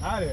હા રે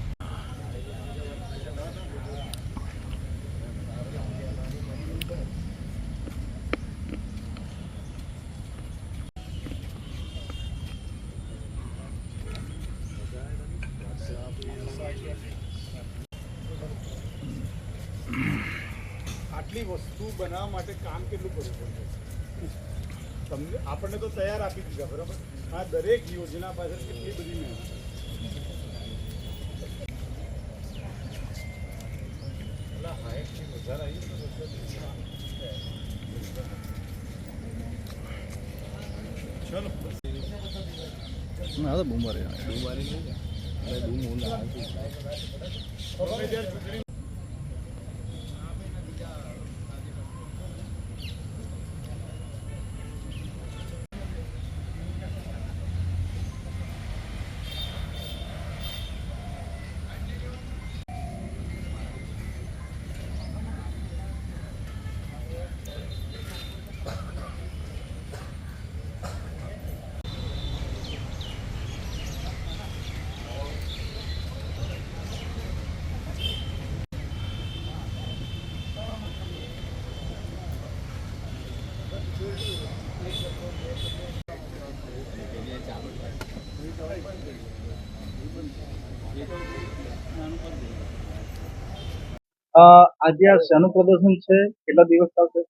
આટલી વસ્તુ બનાવવા માટે કામ કેટલું કરવું પડે તમને આપણને તો તૈયાર આપી દીધા બરાબર? આ દરેક યોજના પાછળ કેટલી બધી મહેનત ના તો ચલો. ના તો બુમર હવે જ્યારે ચૂંટણી આજે આ શાનું પ્રદર્શન છે? કેટલા દિવસ ચાલશે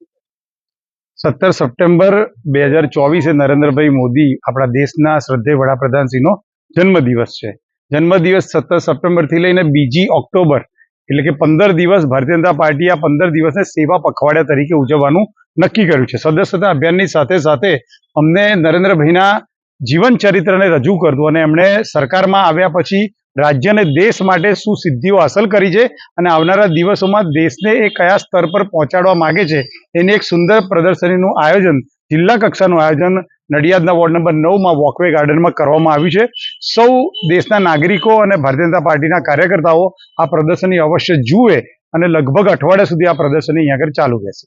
સત્તર સપ્ટેમ્બર બે હજાર ચોવીસે નરેન્દ્રભાઈ મોદી આપણા દેશના શ્રદ્ધે વડાપ્રધાનશ્રીનો જન્મદિવસ છે. જન્મદિવસ સત્તર સપ્ટેમ્બરથી લઈને બીજી ઓક્ટોબર, એટલે કે પંદર દિવસ ભારતીય જનતા પાર્ટી આ પંદર દિવસને સેવા પખવાડિયા તરીકે ઉજવવાનું નક્કી કર્યું છે. સદસ્યતા અભિયાનની સાથે સાથે અમને નરેન્દ્રભાઈના જીવન ચરિત્રને રજૂ કરતું અને એમણે સરકારમાં આવ્યા પછી રાજ્ય અને દેશ માટે શું સિદ્ધિઓ હાંસલ કરી છે અને આવનારા દિવસોમાં દેશને એ કયા સ્તર પર પહોંચાડવા માગે છે એની એક સુંદર પ્રદર્શનીનું આયોજન જિલ્લા કક્ષાનું આયોજન નડિયાદના વોર્ડ નંબર નવમાં વોકવે ગાર્ડનમાં કરવામાં આવ્યું છે. સૌ દેશના નાગરિકો અને ભારતીય જનતા પાર્ટીના કાર્યકર્તાઓ આ પ્રદર્શની અવશ્ય જુએ અને લગભગ અઠવાડિયા સુધી આ પ્રદર્શની અહીંયા આગળ ચાલુ રહેશે.